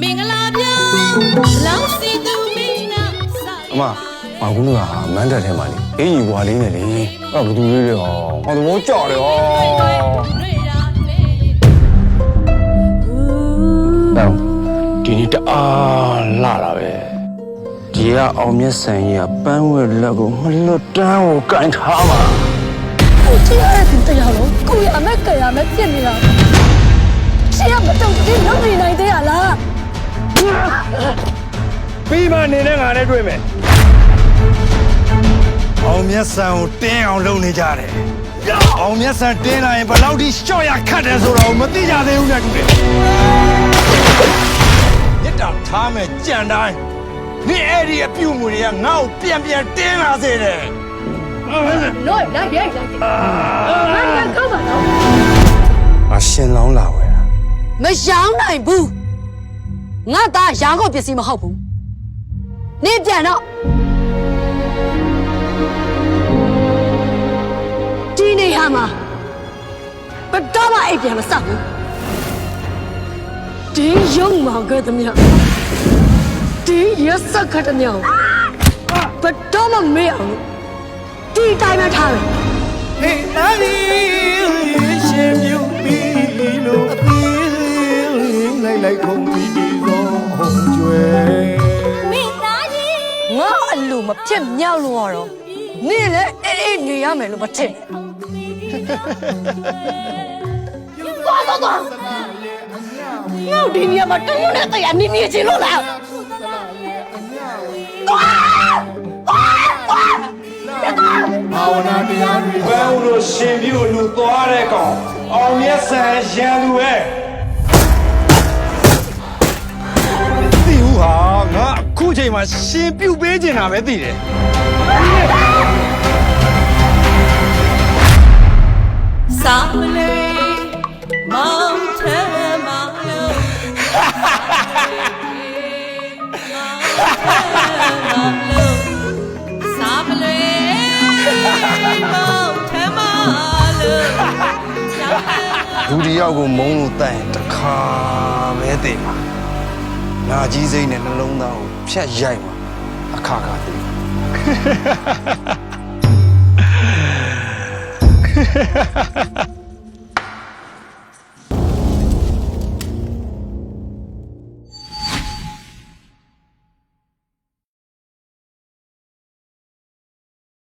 မင်္ဂလာပြောင်းလောင်းစီသူမင်းနာစာအမဘာကူလူကမန်းတက်ထဲမှာလေအေးကြီးွာလေးနဲ့လေအဲ့တော့ဘသူလေးလဲဟောဟောသဘောကြော်တယ်ဟောတော့ဒီနေ့တအားလာတာပဲဒီကအောင်မြတ်ဆန်ကြီးကပန်းဝဲလက်ကိုမလွတ်တမ်းကိုကင်ထားပါကိုကြည့်ရတဲ့တရားလုံးကိုရအမက်ကရအမက်ပြစ်နေတာ ရှင်ကမတုံ့တင်လုပ်နေနိုင်သေးရလားပြီးမှနေနဲ့ငါနဲ့တွေ့မယ်အောင်မျက်စံကိုတင်းအောင်လုပ်နေကြတယ်။အောင်မျက်စံတင်းလာရင်ဘယ်လောက်ထိရှော့ရခတ်တယ်ဆိုတော့မသိကြသေးဘူးနဲ့တူတယ်။မြစ်တာထားမဲ့ကြံတိုင်းနေအဲ့ဒီအပြုတ်မှုတွေကငါ့ကိုပြန်ပြန်တင်းလာစေတယ်။နော်လိုက်ရိုက်လိုက်ငါကကောက်ပါတော့ငါရှင်လောင်းလာဝဲတာ မရောင်းနိုင်ဘူးငါသားရောင်းကုန်ပစ္စည်းမဟုတ်ဘူးနေပြန်တော့ဒီနေဟာမှာဘယ်တော့မှအိပ်ပြန်မစဘူးဒီရုံမောင်ကတည်းကဒီရစခတ်တည်းကဘယ်တော့မှမေ့အောင်လို့ဒီတိုင်းပဲထားမယ်ဟေးနာရီ လိုက်လိုက်ခုံပြီးပြီးသောကျွဲငါအလိုမဖြစ်မြောက်လို့ရတော့နေလေအေးအေးနေရမယ်လို့မထင်သွားတော့တော့ငါ့ဒီနေရာမှာတုံးနဲ့တရားနေနေချင်လို့လားဘာဝနာတရားတွေဘယ်လိုရှင်ပြူလူသွားတဲ့ကောင်အောင်မျက်စံရန်လူပဲ ခုချိန်မှာရှင်ပြူပေးချင်တာပဲသိတယ်စာမလေးမောင်ထဲမှာလို့စာမလေးမောင်ထဲမှာလို့လူဒီယောက်ကိုမုန်းလို့တိုင်ရင်တစ်ခါပဲသိမှာ နာကြီးစိမ့်နဲ့နှလုံးသားကိုဖြတ်ရိုက်မှာအခါခါသိမှာ